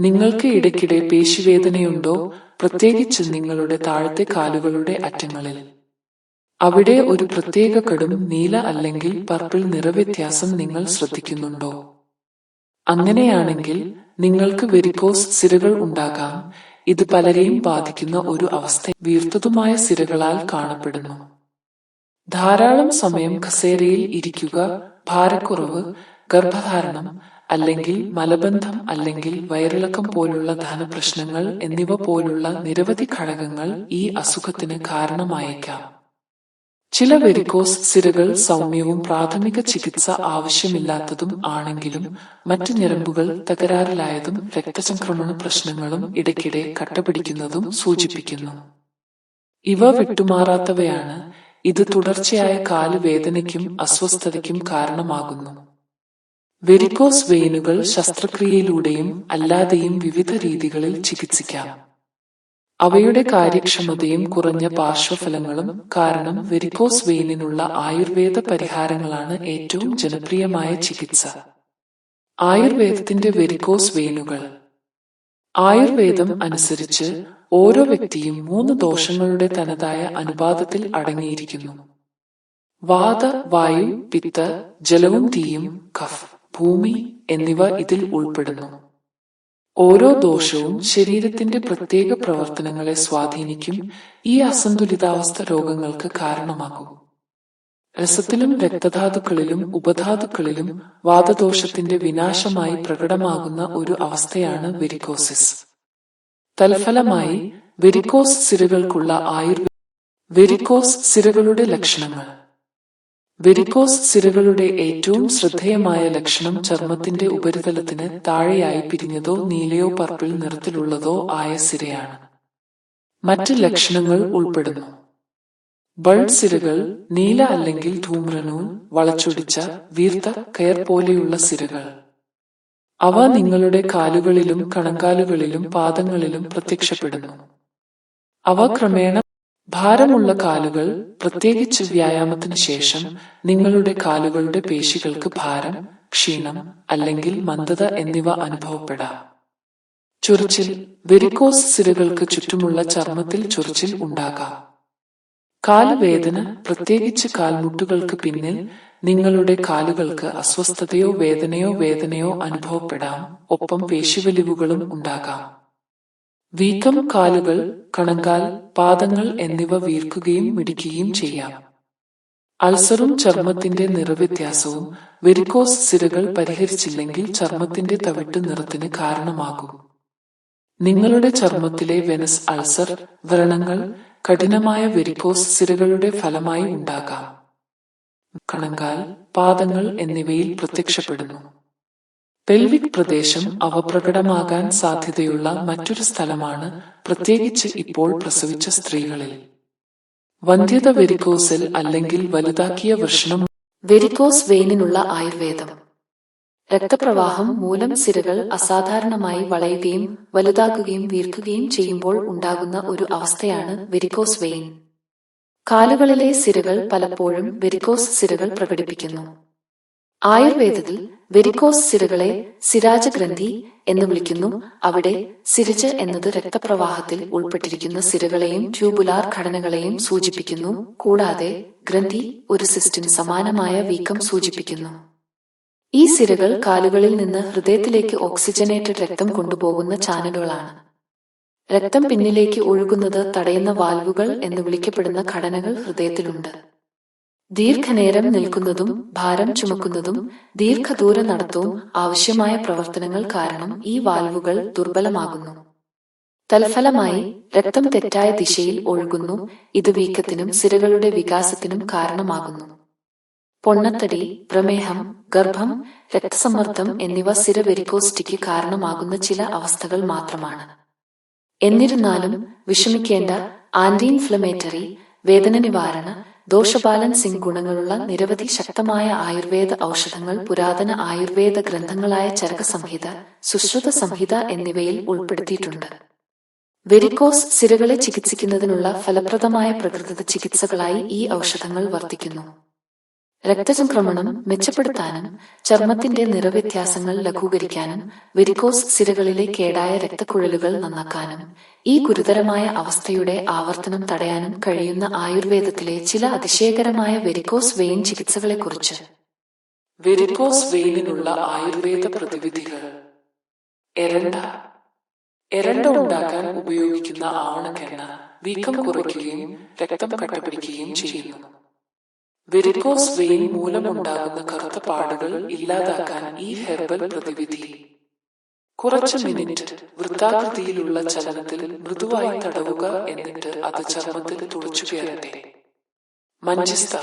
നിങ്ങൾക്ക് ഇടയ്ക്കിടെ പേശിവേദനയുണ്ടോ? പ്രത്യേകിച്ച് നിങ്ങളുടെ താഴത്തെ കാലുകളുടെ അറ്റങ്ങളിൽ. അവിടെ ഒരു പ്രത്യേക കടും നീല അല്ലെങ്കിൽ പർപ്പിൾ നിറവ്യത്യാസം നിങ്ങൾ ശ്രദ്ധിക്കുന്നുണ്ടോ? അങ്ങനെയാണെങ്കിൽ നിങ്ങൾക്ക് വെരിക്കോസ് സിരകൾ ഉണ്ടാകാം. ഇത് പലരെയും ബാധിക്കുന്ന ഒരു അവസ്ഥ വീർത്തതുമായ സിരകളാൽ കാണപ്പെടുന്നു. ധാരാളം സമയം കസേരയിൽ ഇരിക്കുക ഭാരക്കുറവ് ഗർഭധാരണം അല്ലെങ്കിൽ മലബന്ധം അല്ലെങ്കിൽ വയറിളക്കം പോലുള്ള ധനപ്രശ്നങ്ങൾ എന്നിവ പോലുള്ള നിരവധി ഘടകങ്ങൾ ഈ അസുഖത്തിന് കാരണമായേക്കാം. ചില വെരിക്കോസ് സിരകൾ സൗമ്യവും പ്രാഥമിക ചികിത്സ ആവശ്യമില്ലാത്തതും ആണെങ്കിലും മറ്റ് ഞരമ്പുകൾ തകരാറിലായതും രക്തചംക്രമണ പ്രശ്നങ്ങളും ഇടയ്ക്കിടെ കട്ടപിടിക്കുന്നതും സൂചിപ്പിക്കുന്നു. ഇവ വിട്ടുമാറാത്തവയാണ് ഇത് തുടർച്ചയായ കാലുവേദനയ്ക്കും അസ്വസ്ഥതയ്ക്കും കാരണമാകുന്നു. വെരിക്കോസ് വെയിനുകൾ ശസ്ത്രക്രിയയിലൂടെയും അല്ലാതെയും വിവിധ രീതികളിൽ ചികിത്സിക്കാം. അവയുടെ കാര്യക്ഷമതയും കുറഞ്ഞ പാർശ്വഫലങ്ങളും കാരണം വെരിക്കോസ് വെയിനിനുള്ള ആയുർവേദ പരിഹാരങ്ങളാണ് ഏറ്റവും ജനപ്രിയമായ ചികിത്സ. ആയുർവേദത്തിന്റെ വെരിക്കോസ് വെയിനുകൾ. ആയുർവേദം അനുസരിച്ച് ഓരോ വ്യക്തിയും മൂന്ന് ദോഷങ്ങളുടെ തനതായ അനുപാതത്തിൽ അടങ്ങിയിരിക്കുന്നു. വാത വായു പിത്ത ജലവും തീയും കഫ്. ഭൂമി എന്നിവ ഇതിൽ ഉൾപ്പെടുന്നു. ഓരോ ദോഷവും ശരീരത്തിന്റെ പ്രത്യേക പ്രവർത്തനങ്ങളെ സ്വാധീനിക്കും ഈ അസന്തുലിതാവസ്ഥ രോഗങ്ങൾക്ക് കാരണമാകും. രസത്തിലും രക്തധാതുക്കളിലും ഉപധാതുക്കളിലും വാദദോഷത്തിന്റെ വിനാശമായി പ്രകടമാകുന്ന ഒരു അവസ്ഥയാണ് വെരിക്കോസിസ്. തൽഫലമായി വെരിക്കോസ് സിരകൾക്കുള്ള ആയുർവേദ വെരിക്കോസ് സിരകളുടെ ലക്ഷണങ്ങൾ. വെരിക്കോസ് സിരകളുടെ ഏറ്റവും ശ്രദ്ധേയമായ ലക്ഷണം ചർമ്മത്തിന്റെ ഉപരിതലത്തിന് താഴെയായി പിരിഞ്ഞതോ നീലയോ പർപ്പിൾ നിറത്തിലുള്ളതോ ആയ സിരയാണ്. മറ്റ് ലക്ഷണങ്ങൾ ഉൾപ്പെടുന്നു. ബൾഡ് സിരകൾ നീല അല്ലെങ്കിൽ ധൂമ്രനൂൽ വളച്ചൊടിച്ച വീർത്ത കയർ പോലെയുള്ള സിരകൾ. അവ നിങ്ങളുടെ കാലുകളിലും കണങ്കാലുകളിലും പാദങ്ങളിലും പ്രത്യക്ഷപ്പെടുന്നു. അവ ക്രമേണ ഭാരമുള്ള കാലുകൾ പ്രത്യേകിച്ച് വ്യായാമത്തിന് ശേഷം നിങ്ങളുടെ കാലുകളുടെ പേശികൾക്ക് ഭാരം ക്ഷീണം അല്ലെങ്കിൽ മന്ദത എന്നിവ അനുഭവപ്പെടാം. ചൊറിച്ചിൽ വെരിക്കോസ് സിരകൾക്ക് ചുറ്റുമുള്ള ചർമ്മത്തിൽ ചൊറിച്ചിൽ ഉണ്ടാകാം. കാലുവേദന പ്രത്യേകിച്ച് കാൽമുട്ടുകൾക്ക് പിന്നിൽ നിങ്ങളുടെ കാലുകൾക്ക് അസ്വസ്ഥതയോ വേദനയോ വേദനയോ അനുഭവപ്പെടാം. ഒപ്പം പേശിവലിവുകളും ഉണ്ടാകാം. വീക്കം കാലുകൾ കണങ്കാൽ പാദങ്ങൾ എന്നിവ വീർക്കുകയും മിടിക്കുകയും ചെയ്യാം. അൾസറും ചർമ്മത്തിന്റെ നിറവ്യത്യാസവും വെരിക്കോസ് സിരകൾ പരിഹരിച്ചില്ലെങ്കിൽ ചർമ്മത്തിന്റെ തവിട്ട് നിറത്തിന് കാരണമാകും. നിങ്ങളുടെ ചർമ്മത്തിലെ വെനസ് അൾസർ വ്രണങ്ങൾ കഠിനമായ വെരിക്കോസ് സിരകളുടെ ഫലമായി ഉണ്ടാകാം. കണങ്കാൽ പാദങ്ങൾ എന്നിവയിൽ പ്രത്യക്ഷപ്പെടുന്നു. പെൽവിക് പ്രദേശം അവ പ്രകടമാകാൻ സാധ്യതയുള്ള മറ്റൊരു സ്ഥലമാണ് പ്രത്യേകിച്ച് ഇപ്പോൾ പ്രസവിച്ച സ്ത്രീകളിൽ. വന്ധ്യത വെരിക്കോസിൽ അല്ലെങ്കിൽ വലുതാക്കിയ വൃഷണം വെരിക്കോസ് വെയിനിനുള്ള ആയുർവേദം. രക്തപ്രവാഹം മൂലം സിരകൾ അസാധാരണമായി വളയുകയും വലുതാക്കുകയും വീർക്കുകയും ചെയ്യുമ്പോൾ ഉണ്ടാകുന്ന ഒരു അവസ്ഥയാണ് വെരിക്കോസ് വെയിൻ. കാലുകളിലെ സിരകൾ പലപ്പോഴും വെരിക്കോസ് സിരകൾ പ്രകടിപ്പിക്കുന്നു. ആയുർവേദത്തിൽ വെരിക്കോസ് സിരകളെ സിരാജ ഗ്രന്ഥി എന്ന് വിളിക്കുന്നു. അവിടെ സിരിജ് എന്നത് രക്തപ്രവാഹത്തിൽ ഉൾപ്പെട്ടിരിക്കുന്ന സിരകളെയും ട്യൂബുലാർ ഘടനകളെയും സൂചിപ്പിക്കുന്നു. കൂടാതെ ഗ്രന്ഥി ഒരു സിസ്റ്റിന് സമാനമായ വീക്കം സൂചിപ്പിക്കുന്നു. ഈ സിരകൾ കാലുകളിൽ നിന്ന് ഹൃദയത്തിലേക്ക് ഓക്സിജനേറ്റഡ് രക്തം കൊണ്ടുപോകുന്ന ചാനലുകളാണ്. രക്തം പിന്നിലേക്ക് ഒഴുകുന്നത് തടയുന്ന വാൽവുകൾ എന്ന് വിളിക്കപ്പെടുന്ന ഘടനകൾ ഹൃദയത്തിലുണ്ട്. ദീർഘനേരം നിൽക്കുന്നതും ഭാരം ചുമക്കുന്നതും ദീർഘദൂര നടത്തവും ആവശ്യമായ പ്രവർത്തനങ്ങൾ കാരണം ഈ വാൽവുകൾ ദുർബലമാകുന്നു. തൽഫലമായി രക്തം തെറ്റായ ദിശയിൽ ഒഴുകുന്നു. ഇത് വീക്കത്തിനും സിരകളുടെ വികാസത്തിനും കാരണമാകുന്നു. പൊണ്ണത്തടി പ്രമേഹം ഗർഭം രക്തസമ്മർദ്ദം എന്നിവ സിര വെരിക്കോസ്റ്റിക്ക് കാരണമാകുന്ന ചില അവസ്ഥകൾ മാത്രമാണ്. എന്നിരുന്നാലും വിഷമിക്കേണ്ട ആന്റി ഇൻഫ്ലമേറ്ററി വേദന നിവാരണ ദോഷബാലൻസിംഗ് ഗുണങ്ങളുള്ള നിരവധി ശക്തമായ ആയുർവേദ ഔഷധങ്ങൾ പുരാതന ആയുർവേദ ഗ്രന്ഥങ്ങളായ ചരക സംഹിത സുശ്രുത സംഹിത എന്നിവയിൽ ഉൾപ്പെടുത്തിയിട്ടുണ്ട്. വെരിക്കോസ് സിരകളെ ചികിത്സിക്കുന്നതിനുള്ള ഫലപ്രദമായ പ്രകൃതി ചികിത്സകളായി ഈ ഔഷധങ്ങൾ വർത്തിക്കുന്നു. രക്തചംക്രമണം മെച്ചപ്പെടുത്താനും ചർമ്മത്തിന്റെ നിറവ്യത്യാസങ്ങൾ ലഘൂകരിക്കാനും വെരിക്കോസ് സിരകളിലെ കേടായ രക്തക്കുഴലുകൾ നന്നാക്കാനും ഈ ഗുരുതരമായ അവസ്ഥയുടെ ആവർത്തനം തടയാനും കഴിയുന്ന ആയുർവേദത്തിലെ ചില അതിശയകരമായ വെരിക്കോസ് വെയിൻ ചികിത്സകളെക്കുറിച്ച്. വെരിക്കോസ് വെയിനിനുള്ള ആയുർവേദ പ്രതിവിധികൾ. എരണ്ട. എരണ്ട ഉണ്ടാക്കാൻ ഉപയോഗിക്കുന്ന ആവണക്കെണ്ണ വീക്കം കുറയ്ക്കുകയും രക്തം കട്ടപിടിക്കുകയും ചെയ്യുന്നു. വെരിക്കോസ് വെയിൻ മൂലമുണ്ടാകുന്ന കറുത്ത പാടുകൾ ഇല്ലാതാക്കാൻ ഈ ഹെർബൽ പ്രതിവിധി. കുറച്ച് മിനിറ്റ് വൃത്താകൃതിയിലുള്ള ചലനത്തിൽ മൃദുവായി തടവുക എന്നിട്ട് അത് ചർമ്മത്തിൽ തുളച്ചു കയറട്ടെ. മഞ്ചിസ്ത.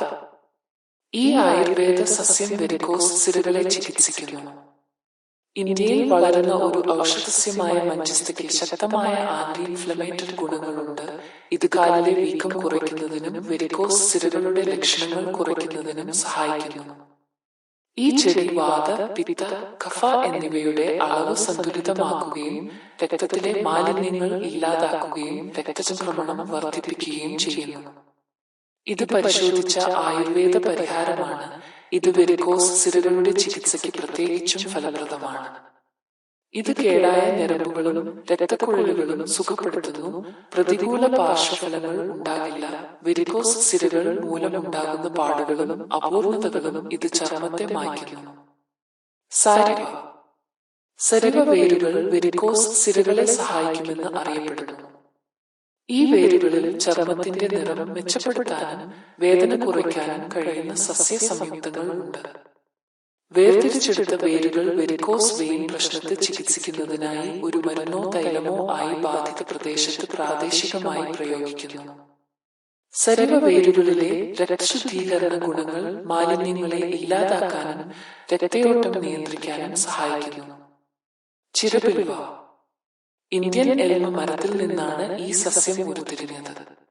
ഈ ആയുർവേദ സസ്യം വെരിക്കോസ് സിരകളെ ചികിത്സിക്കുന്നു. ഇന്ത്യയിൽ വളരുന്ന ഒരു ഔഷധസ്യമായ മഞ്ചിസ്തയ്ക്ക് ശക്തമായ ആന്റി ഇൻഫ്ലമേറ്റഡ് ഗുണങ്ങളുണ്ട്. ഇത് കാലിലെ വീക്കം കുറയ്ക്കുന്നതിനും വെരിക്കോസ് സിരകളുടെ ലക്ഷണങ്ങൾ കുറയ്ക്കുന്നതിനും സഹായിക്കുന്നു. ഈ ചെടി വാത പിത്ത കഫ എന്നിവയുടെ അളവ് സന്തുലിതമാക്കുകയും രക്തത്തിലെ മാലിന്യങ്ങൾ ഇല്ലാതാക്കുകയും രക്തചംക്രമണം വർദ്ധിപ്പിക്കുകയും ചെയ്യുന്നു. ഇത് പരിശോധിച്ച ആയുർവേദ പരിഹാരമാണ്. ഇത് വെരിക്കോസ് സിരകളുടെ ചികിത്സയ്ക്ക് പ്രത്യേകിച്ചും ഫലപ്രദമാണ്. ഇത് കേടായ ഞരമ്പുകളും രക്തക്കുഴലുകളും സുഖപ്പെടുത്തുന്നു. പ്രതികൂല പാർശ്വഫലങ്ങൾ ഉണ്ടാകില്ല. വെരിക്കോസ് സിരകൾ മൂലമുണ്ടാകുന്ന പാടുകളും അപൂർണതകളും ഇത് ചർമ്മത്തെ മായ്ക്കുന്നു. സാരിവ സരിവ വേരുകൾ വെരിക്കോസ് സിരകളെ സഹായിക്കുമെന്ന് അറിയപ്പെടുന്നു. ഈ വേരുകളിൽ ചർമ്മത്തിന്റെ നിറം മെച്ചപ്പെടുത്താനും വേദന കുറയ്ക്കാനും കഴിയുന്ന സസ്യ സംയുക്തങ്ങൾ ഉണ്ട്. വേർതിരിച്ചെടുത്ത വേരുകൾ വെരിക്കോസ് വെയിൻ പ്രശ്നത്തെ ചികിത്സിക്കുന്നതിനായി ഒരു മരുന്നോ തൈലമോ ആയി ബാധിത പ്രദേശത്ത് പ്രാദേശികമായി പ്രയോഗിക്കുന്നു. സരിവ വേരുകളിലെ രക്തശുദ്ധീകരണ ഗുണങ്ങൾ മാലിന്യങ്ങളെ ഇല്ലാതാക്കാനും രക്തയോട്ടം നിയന്ത്രിക്കാനും സഹായിക്കുന്നു. ചിരപിൽവ. ഇന്ത്യൻ എൽമ മരത്തിൽ നിന്നാണ് ഈ സസ്യം ഉരുത്തിരിഞ്ഞത്.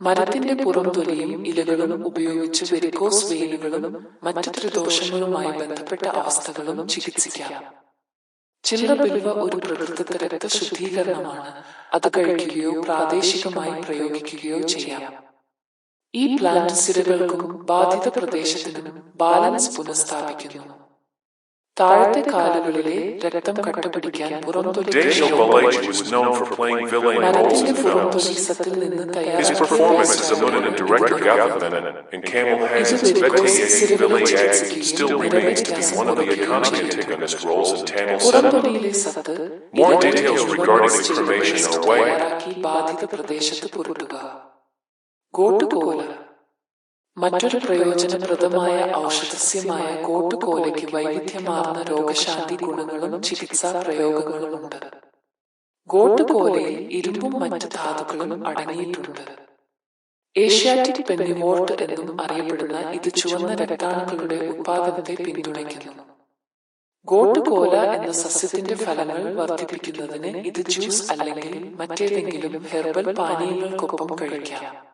മരത്തിന്റെ പുറംതൊലിയും ഇലകളും ഉപയോഗിച്ച് വെരിക്കോസ് വെയിലുകളും മറ്റു ത്രിദോഷങ്ങളുമായി ബന്ധപ്പെട്ട അവസ്ഥകളും ചികിത്സിക്കാം. ചില്ലബിൽവ ഒരു പ്രകൃതിദത്ത രക്തശുദ്ധീകരണമാണ്. അത് കഴിക്കുകയോ പ്രാദേശികമായി പ്രയോഗിക്കുകയോ ചെയ്യാം. ഈ പ്ലാന്റ് സിരകൾക്കും ബാധിത പ്രദേശത്തിനും ബാലൻസ് പുനഃസ്ഥാപിക്കുന്നു. താഴത്തെ കാലുകളിലെ രക്തം കട്ടപിടിക്കാൻ പുറംതൊലി Daniel Balaji was known for playing villain roles മരത്തിന്റെ in films. പുറംതൊലി സത്തിൽ നിന്ന് His performance as a തയ്യാറാക്കിയ villain in Director Gavathana and Camel Hands Vetiye Vilayag still remains to be one of the iconic antagonist roles in Tamil cinema. പുറംതൊലിയിലെ സത്ത് More details regarding the cremation paste away. തയ്യാറാക്കി ബാധിത പ്രദേശത്ത് പുരട്ടുക ഗോട്ടുകോല മറ്റൊരു പ്രയോജനപ്രദമായ ഔഷധസ്യമായ കോട്ടുകോലയ്ക്ക് വൈവിധ്യമാർന്ന രോഗശാന്തി ഗുണങ്ങളും ചികിത്സാ പ്രയോഗങ്ങളും ഉണ്ട് ഗോട്ടുകോലയിൽ ഇരുമ്പും മറ്റ് ധാതുക്കളും അടങ്ങിയിട്ടുണ്ട്. ഏഷ്യാറ്റിക് പെന്നിവോർട്ട് എന്നും അറിയപ്പെടുന്ന ഇത് ചുവന്ന രക്താണുക്കളുടെ ഉത്പാദനത്തെ പിന്തുണയ്ക്കുന്നു. ഗോട്ടുകോല എന്ന സസ്യത്തിന്റെ ഫലങ്ങൾ വർദ്ധിപ്പിക്കുന്നതിന് ഇത് ജ്യൂസ് അല്ലെങ്കിൽ മറ്റേതെങ്കിലും ഹെർബൽ പാനീയങ്ങൾക്കൊപ്പം കഴിക്കാം.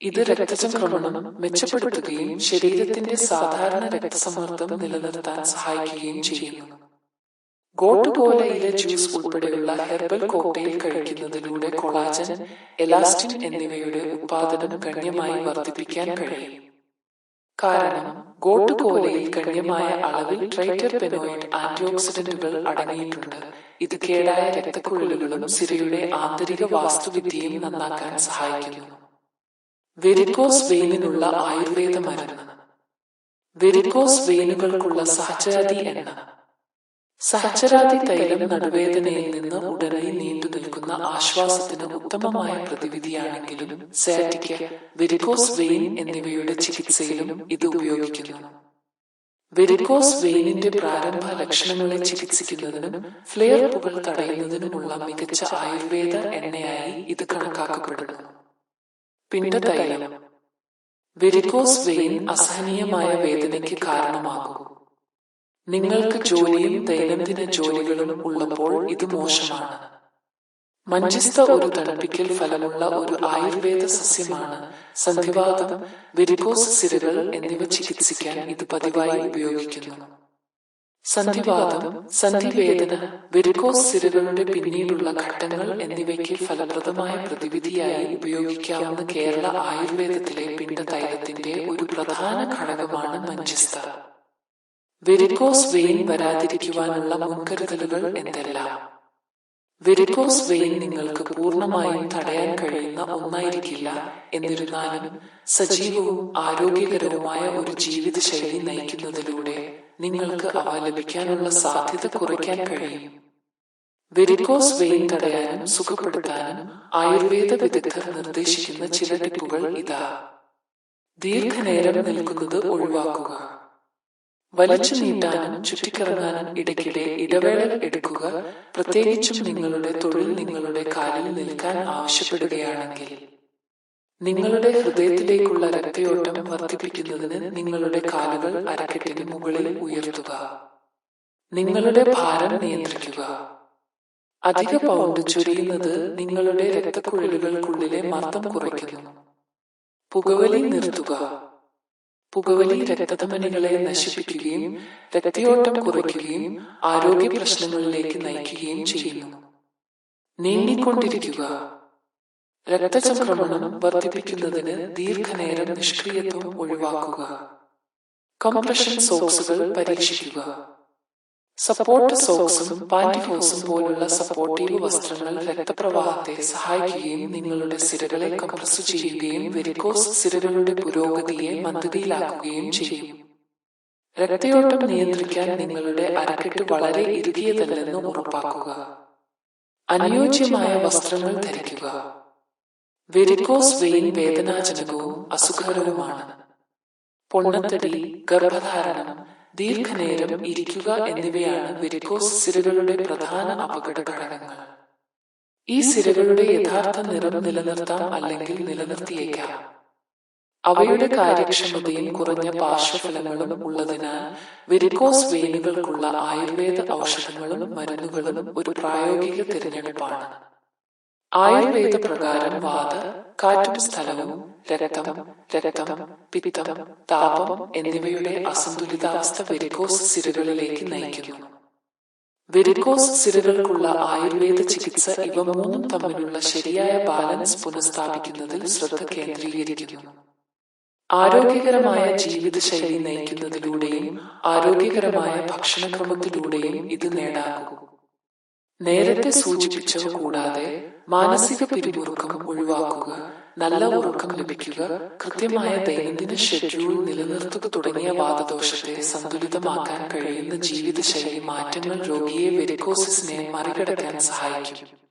ഇത് രക്തചംക്രമണം മെച്ചപ്പെടുത്തുകയും ശരീരത്തിന്റെ സാധാരണ രക്തസമ്മർദ്ദം നിലനിർത്താൻ സഹായിക്കുകയും ചെയ്യുന്നു. ഗോട്ട് ഗോട്ടുകോലയിലെ ജ്യൂസ് ഉൾപ്പെടെയുള്ള ഹെർബൽ കോക്ടെയിൽ കഴിക്കുന്നതിലൂടെ കൊളാജൻ എലാസ്റ്റിൻ എന്നിവയുടെ ഉത്പാദനം ഗണ്യമായി വർദ്ധിപ്പിക്കാൻ കഴിയും. കാരണം ഗോട്ട് പോലെയിൽ ഗണ്യമായ അളവിൽ ട്രൈറ്റർപെനോയിഡ് ആന്റിഓക്സിഡന്റുകൾ അടങ്ങിയിട്ടുണ്ട്. ഇത് കേടായ രക്തക്കുഴലുകളും സിരയുടെ ആന്തരിക വാസ്തുവിദ്യയും നന്നാക്കാൻ സഹായിക്കുന്നു. വെരിക്കോസ് വെയിനിനുള്ള ആയുർവേദ മരുന്ന്. വെരിക്കോസ് വെയിനുകൾക്കുള്ള സഹചരാതി എണ്ണ സഹചരാതി തൈലം നടുവേദനയിൽ നിന്ന് ഉടനെ നീണ്ടു നിൽക്കുന്ന ആശ്വാസത്തിന് ഉത്തമമായ പ്രതിവിധിയാണെങ്കിലും സാറ്റിക്ക് വെരിക്കോസ് വെയിൻ എന്നിവയുടെ ചികിത്സയിലും ഇത് ഉപയോഗിക്കുന്നു. വെരിക്കോസ് വെയിനിന്റെ പ്രാരംഭ ലക്ഷണങ്ങളെ ചികിത്സിക്കുന്നതിനും ഫ്ലെയർപ്പുകൾ തടയുന്നതിനുമുള്ള മികച്ച ആയുർവേദ എണ്ണയായി ഇത് കണക്കാക്കപ്പെടുന്നു. പിണ്ടതൈലം വെരിക്കോസ് വെയിൻ അസഹനീയമായ വേദനയ്ക്ക് കാരണമാകും. നിങ്ങൾക്ക് ജോലിയും ദൈനംദിന ജോലികളും ഉള്ളപ്പോൾ ഇത് മോശമാണ്. മഞ്ചിസ്ത ഒരു തണുപ്പിക്കൽ ഫലമുള്ള ഒരു ആയുർവേദ സസ്യമാണ്. സന്ധിവാതം വെരിക്കോസ് സിരകൾ എന്നിവ ചികിത്സിക്കാൻ ഇത് പതിവായി ഉപയോഗിക്കുന്നു. സന്ധിവാദം സന്ധിവേദന വെരിക്കോസ് സിരകളുടെ പിന്നീടുള്ള ഘട്ടങ്ങൾ എന്നിവയ്ക്ക് ഫലപ്രദമായ പ്രതിവിധിയായി ഉപയോഗിക്കാവുന്ന കേരള ആയുർവേദത്തിലെ പിണ്ടതൈലത്തിന്റെ ഒരു പ്രധാന ഘടകമാണ് മഞ്ചിസ്ത. വെരിക്കോസ് വെയിൻ വരാതിരിക്കുവാനുള്ള മുൻകരുതലുകൾ എന്തെല്ലാം? വെരിക്കോസ് വെയിൻ നിങ്ങൾക്ക് പൂർണമായും തടയാൻ കഴിയുന്ന ഒന്നായിരിക്കില്ല എന്നിരുന്നാലും സജീവവും ആരോഗ്യകരവുമായ ഒരു ജീവിതശൈലി നയിക്കുന്നതിലൂടെ നിങ്ങൾക്ക് അവ ലഭിക്കാനുള്ള സാധ്യത കുറയ്ക്കാൻ കഴിയും. വെരിക്കോസ് വെയിൻ തടയാനും സുഖപ്പെടുത്താനും ആയുർവേദ വിദഗ്ധർ നിർദ്ദേശിക്കുന്ന ചില ടിപ്പുകൾ ഇതാ. ദീർഘനേരം നിൽക്കുന്നത് ഒഴിവാക്കുക. വലിച്ചു നീട്ടാനും ചുറ്റിക്കറങ്ങാനും ഇടയ്ക്കിടെ ഇടവേള എടുക്കുക. പ്രത്യേകിച്ചും നിങ്ങളുടെ തൊഴിൽ നിങ്ങളുടെ കാലിൽ നിൽക്കാൻ ആവശ്യപ്പെടുകയാണെങ്കിൽ. നിങ്ങളുടെ ഹൃദയത്തിലേക്കുള്ള രക്തയോട്ടം വർദ്ധിപ്പിക്കുന്നതിന് നിങ്ങളുടെ കാലുകൾ അരക്കെട്ടിന് മുകളിൽ ഉയർത്തുക. നിങ്ങളുടെ ഭാരം നിയന്ത്രിക്കുക. അധിക പൗണ്ട് ചൊരിയുന്നത് നിങ്ങളുടെ രക്തക്കുഴലുകൾക്കുള്ളിലെ മർദ്ദം കുറയ്ക്കുന്നു. പുകവലി നിർത്തുക. പുകവലി രക്തധമനികളെ നശിപ്പിക്കുകയും രക്തയോട്ടം കുറയ്ക്കുകയും ആരോഗ്യ പ്രശ്നങ്ങളിലേക്ക് നയിക്കുകയും ചെയ്യുന്നു. നീങ്ങിക്കൊണ്ടിരിക്കുക രക്തചംക്രമണം വർദ്ധിപ്പിക്കുന്നതിന് ദീർഘനേരം നിഷ്ക്രിയത്വം ഒഴിവാക്കുക. കംപ്രഷൻ സോക്സുകൾ പരീക്ഷിക്കുക. സപ്പോർട്ട് സോക്സും പാന്റിഫോസും പോലുള്ള സപ്പോർട്ടീവ് വസ്ത്രങ്ങൾ രക്തപ്രവാഹത്തെ സഹായിക്കുകയും നിങ്ങളുടെ സിരകളെ കംപ്രസ് ചെയ്യുകയും വെരിക്കോസ് സിരകളുടെ പുരോഗതിയെ മന്ദതിയിലാക്കുകയും ചെയ്യും. രക്തയോട്ടം നിയന്ത്രിക്കാൻ നിങ്ങളുടെ അരക്കെട്ട് വളരെ ഇറുകിയതല്ലെന്ന് ഉറപ്പാക്കുക. അനുയോജ്യമായ വസ്ത്രങ്ങൾ ധരിക്കുക. വെരിക്കോസ് വെയിൻ വേദനാജനകവും അസുഖകരവുമാണ്. പൊണ്ണത്തടി ഗർഭധാരണം ദീർഘനേരം ഇരിക്കുക എന്നിവയാണ് വെരിക്കോസ് സിരകളുടെ പ്രധാന അപകട ഘടകങ്ങൾ ഈ സിരകളുടെ യഥാർത്ഥ നിറം നിലനിർത്താം അല്ലെങ്കിൽ നിലനിർത്തിയേക്കാം. അവയുടെ കാര്യക്ഷമതയും കുറഞ്ഞ പാർശ്വഫലങ്ങളും ഉള്ളതിനാൽ വെരിക്കോസ് വെയിനുകൾക്കുള്ള ആയുർവേദ ഔഷധങ്ങളും മരുന്നുകളും ഒരു പ്രായോഗിക തിരഞ്ഞെടുപ്പാണ്. ആയുർവേദ പ്രകാരം വാത കാറ്റും സ്ഥലവും രക്തം രക്തം പിത്തം താപം എന്നിവയുടെ അസന്തുലിതാവസ്ഥ വെരിക്കോസ് സിരകളിലേക്ക് നയിക്കുന്നു. വെരിക്കോസ് സിരകൾക്കുള്ള ആയുർവേദ ചികിത്സ ഇവ മൂന്നും തമ്മിലുള്ള ശരിയായ ബാലൻസ് പുനഃസ്ഥാപിക്കുന്നതിൽ ശ്രദ്ധ കേന്ദ്രീകരിക്കുന്നു. ആരോഗ്യകരമായ ജീവിതശൈലി നയിക്കുന്നതിലൂടെയും ആരോഗ്യകരമായ ഭക്ഷണക്രമത്തിലൂടെയും ഇത് നേടാനാകും നേരത്തെ സൂചിപ്പിച്ചത് കൂടാതെ മാനസിക പിരിമുറുക്കം ഒഴിവാക്കുക നല്ല ഉറക്കം ലഭിക്കുക കൃത്യമായ ദൈനംദിന ഷെഡ്യൂൾ നിലനിർത്തുക തുടങ്ങിയ വാദദോഷത്തെ സന്തുലിതമാക്കാൻ കഴിയുന്ന ജീവിതശൈലി മാറ്റങ്ങൾ രോഗിയെ വെരിക്കോസിസിനെ മറികടക്കാൻ സഹായിക്കും.